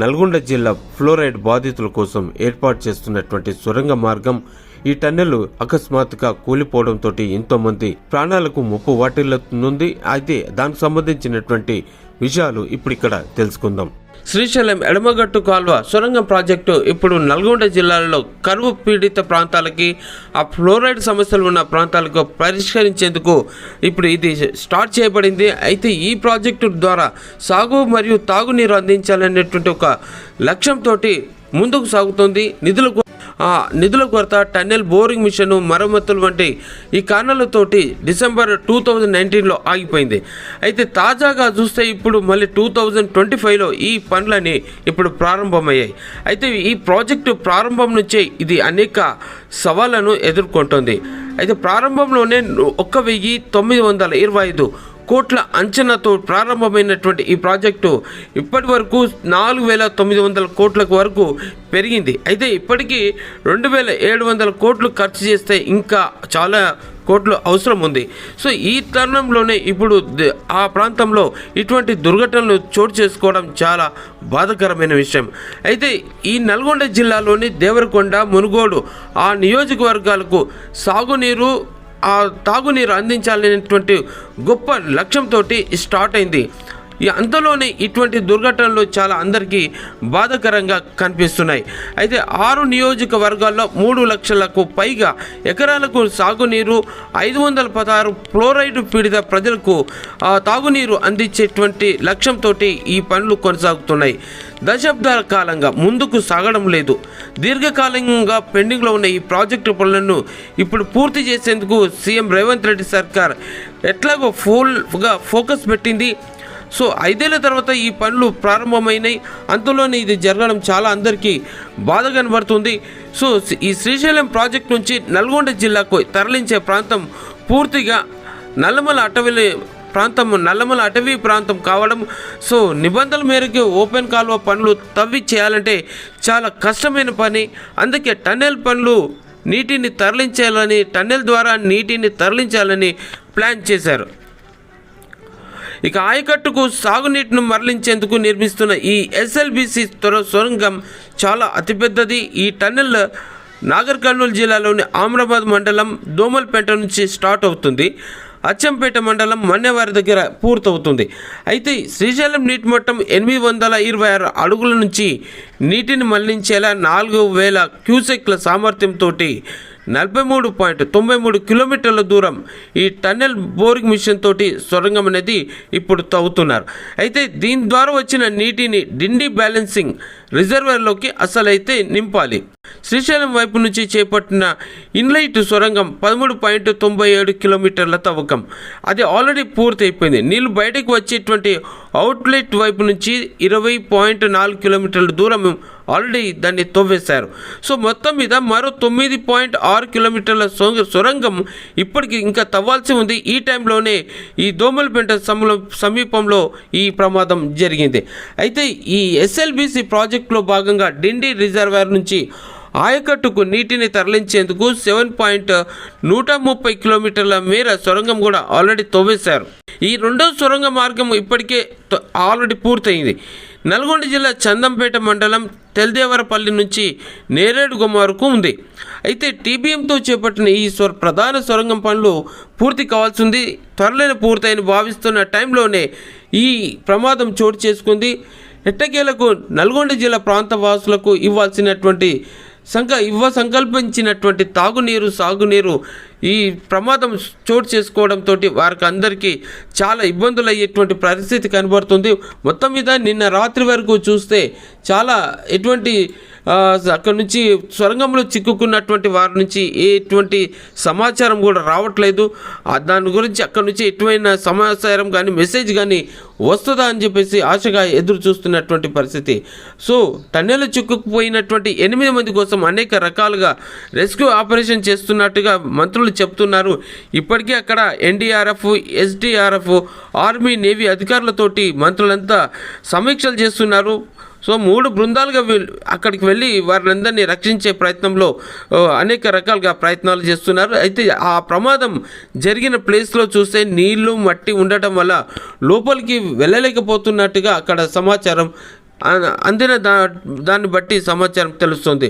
నల్గొండ జిల్లా ఫ్లోరైడ్ బాధితుల కోసం ఏర్పాటు చేస్తున్నటువంటి సొరంగ మార్గం ఈ టన్నెల్ అకస్మాత్తుగా కూలిపోవడంతో ఎంతో మంది ప్రాణాలకు ముప్పు వాటిల్లుతుంది. అయితే దానికి సంబంధించినటువంటి విషయాలు ఇప్పుడు ఇక్కడ తెలుసుకుందాం. శ్రీశైలం ఎడమగట్టు కాల్వ సొరంగం ప్రాజెక్టు ఇప్పుడు నల్గొండ జిల్లాలో కరువు పీడిత ప్రాంతాలకి ఆ ఫ్లోరైడ్ సమస్యలు ఉన్న ప్రాంతాలకు పరిష్కరించేందుకు ఇప్పుడు ఇది స్టార్ట్ చేయబడింది. అయితే ఈ ప్రాజెక్టు ద్వారా సాగు మరియు తాగునీరు అందించాలనేటువంటి ఒక లక్ష్యంతో ముందుకు సాగుతుంది. నిధులు నిధుల కొరత టన్నెల్ బోరింగ్ మిషన్ మరమ్మతులు వంటి ఈ కారణాలతోటి డిసెంబర్ టూ థౌజండ్ నైన్టీన్లో ఆగిపోయింది. అయితే తాజాగా చూస్తే ఇప్పుడు మళ్ళీ టూ థౌజండ్ ట్వంటీ ఫైవ్లో ఈ పనులని ఇప్పుడు ప్రారంభమయ్యాయి. అయితే ఈ ప్రాజెక్టు ప్రారంభం నుంచే ఇది అనేక సవాళ్ళను ఎదుర్కొంటుంది. అయితే ప్రారంభంలోనే ఒక్క వెయ్యి తొమ్మిది వందల ఇరవై ఐదు కోట్ల అంచనాతో ప్రారంభమైనటువంటి ఈ ప్రాజెక్టు ఇప్పటి వరకు నాలుగు వేల తొమ్మిది వందల కోట్లకు వరకు పెరిగింది. అయితే ఇప్పటికీ రెండు వేల ఏడు వందల కోట్లు ఖర్చు చేస్తే ఇంకా చాలా కోట్లు అవసరం ఉంది. సో ఈ తరుణంలోనే ఇప్పుడు ఆ ప్రాంతంలో ఇటువంటి దుర్ఘటనలు చోటు చేసుకోవడం చాలా బాధకరమైన విషయం. అయితే ఈ నల్గొండ జిల్లాలోని దేవరకొండ మునుగోడు ఆ నియోజకవర్గాలకు సాగునీరు ఆ తాగునీరు అందించాలనేటువంటి గొప్ప లక్ష్యంతో స్టార్ట్ అయింది. ఈ అంతలోనే ఇటువంటి దుర్ఘటనలు చాలా అందరికీ బాధాకరంగా కనిపిస్తున్నాయి. అయితే ఆరు నియోజకవర్గాల్లో మూడు లక్షలకు పైగా ఎకరాలకు సాగునీరు ఐదు వందల పదహారు ఫ్లోరైడ్ పీడిత ప్రజలకు తాగునీరు అందించేటువంటి లక్ష్యంతో ఈ పనులు కొనసాగుతున్నాయి. దశాబ్దాల కాలంగా ముందుకు సాగడం లేదు. దీర్ఘకాలంగా పెండింగ్లో ఉన్న ఈ ప్రాజెక్టు పనులను ఇప్పుడు పూర్తి చేసేందుకు సీఎం రేవంత్ రెడ్డి సర్కార్ ఎట్లాగో ఫుల్గా ఫోకస్ పెట్టింది. సో ఐదేళ్ళ తర్వాత ఈ పనులు ప్రారంభమైనాయి. అంతలోనే ఇది జరగడం చాలా అందరికీ బాధ కనబడుతుంది. సో ఈ శ్రీశైలం ప్రాజెక్ట్ నుంచి నల్గొండ జిల్లాకు తరలించే ప్రాంతం పూర్తిగా నల్లమల అటవీ ప్రాంతం నల్లమల అటవీ ప్రాంతం కావడం. సో నిబంధనల మేరకు ఓపెన్ కాలువ పనులు తవ్వి చేయాలంటే చాలా కష్టమైన పని. అందుకే టన్నెల్ పనులు నీటిని తరలించాలని టన్నెల్ ద్వారా నీటిని తరలించాలని ప్లాన్ చేశారు. ఇక ఆయకట్టుకు సాగునీటిని మరలించేందుకు నిర్మిస్తున్న ఈ ఎస్ఎల్బిసి త్వర సొరంగం చాలా అతిపెద్దది. ఈ టన్నెల్ నాగర్ కర్నూలు జిల్లాలోని ఆమ్రాబాద్ మండలం దోమల్పేట నుంచి స్టార్ట్ అవుతుంది. అచ్చంపేట మండలం మన్నెవారి దగ్గర పూర్తవుతుంది. అయితే శ్రీశైలం నీటి మట్టం ఎనిమిది వందల ఇరవై ఆరు అడుగుల నుంచి నీటిని మళ్ళించేలా నాలుగు వేల క్యూసెక్ల సామర్థ్యంతో నలభై మూడు పాయింట్ తొంభై మూడు కిలోమీటర్ల దూరం ఈ టన్నెల్ బోరింగ్ మిషన్ తోటి సొరంగం అనేది ఇప్పుడు తవ్వుతున్నారు. అయితే దీని ద్వారా వచ్చిన నీటిని డిండి బ్యాలెన్సింగ్ రిజర్వర్లోకి అసలైతే నింపాలి. శ్రీశైలం వైపు నుంచి చేపట్టిన ఇన్లైట్ సొరంగం పదమూడు పాయింట్ తొంభై ఏడు కిలోమీటర్ల తవ్వకం. అది ఆల్రెడీ పూర్తయిపోయింది. నీళ్ళు బయటకు వచ్చేటువంటి అవుట్లెట్ వైపు నుంచి ఇరవై పాయింట్ నాలుగు కిలోమీటర్ల దూరం ఆల్రెడీ దాన్ని తవ్వేశారు. సో మొత్తం మీద మరో తొమ్మిది పాయింట్ ఆరు కిలోమీటర్ల సొ- సొరంగం ఇప్పటికి ఇంకా తవ్వాల్సి ఉంది. ఈ టైంలోనే ఈ దోమలపేట సమల సమీపంలో ఈ ప్రమాదం జరిగింది. అయితే ఈ ఎస్ఎల్బిసి ప్రాజెక్టులో భాగంగా డిండి రిజర్వాయర్ నుంచి ఆయకట్టుకు నీటిని తరలించేందుకు సెవెన్ పాయింట్ నూట ముప్పై కిలోమీటర్ల మేర సొరంగం కూడా ఆల్రెడీ తవ్వేశారు. ఈ రెండో సొరంగ మార్గం ఇప్పటికే ఆల్రెడీ పూర్తయింది. నల్గొండ జిల్లా చందంపేట మండలం తెల్దేవరపల్లి నుంచి నేరేడుగుమ్మ వరకు ఉంది. అయితే టీబీఎంతో చేపట్టిన ఈ స్వ ప్రధాన సొరంగం పనులు పూర్తి కావాల్సి ఉంది త్వరలోనే పూర్తయిన భావిస్తున్న టైంలోనే ఈ ప్రమాదం చోటు చేసుకుంది. ఎట్టకేలకు నల్గొండ జిల్లా ప్రాంత వాసులకు ఇవ్వాల్సినటువంటి సంక ఇవ్వ సంకల్పించినటువంటి తాగునీరు సాగునీరు ఈ ప్రమాదం చోటు చేసుకోవడంతో వారికి అందరికీ చాలా ఇబ్బందులు అయ్యేటువంటి పరిస్థితి కనబడుతుంది. మొత్తం మీద నిన్న రాత్రి వరకు చూస్తే చాలా ఎటువంటి అక్కడి నుంచి సొరంగంలో చిక్కుకున్నటువంటి వారి నుంచి ఎటువంటి సమాచారం కూడా రావట్లేదు. దాని గురించి అక్కడి నుంచి ఎటువంటి సమాచారం కానీ మెసేజ్ కానీ వస్తుందా అని చెప్పేసి ఆశగా ఎదురు చూస్తున్నటువంటి పరిస్థితి. సో టన్నెలు చిక్కుకుపోయినటువంటి ఎనిమిది మంది కోసం అనేక రకాలుగా రెస్క్యూ ఆపరేషన్ చేస్తున్నట్టుగా మంత్రులు చెప్తున్నారు. ఇప్పటికే అక్కడ ఎన్డీఆర్ఎఫ్ ఎస్డీఆర్ఎఫ్ ఆర్మీ నేవీ అధికారులతోటి మంత్రులంతా సమీక్షలు చేస్తున్నారు. సో మూడు బృందాలుగా అక్కడికి వెళ్ళి వారినందరినీ రక్షించే ప్రయత్నంలో అనేక రకాలుగా ప్రయత్నాలు చేస్తున్నారు. అయితే ఆ ప్రమాదం జరిగిన ప్లేస్లో చూస్తే నీళ్ళు మట్టి ఉండటం వల్ల లోపలికి వెళ్ళలేకపోతున్నట్టుగా అక్కడ సమాచారం అందిన దా దాన్ని బట్టి సమాచారం తెలుస్తుంది.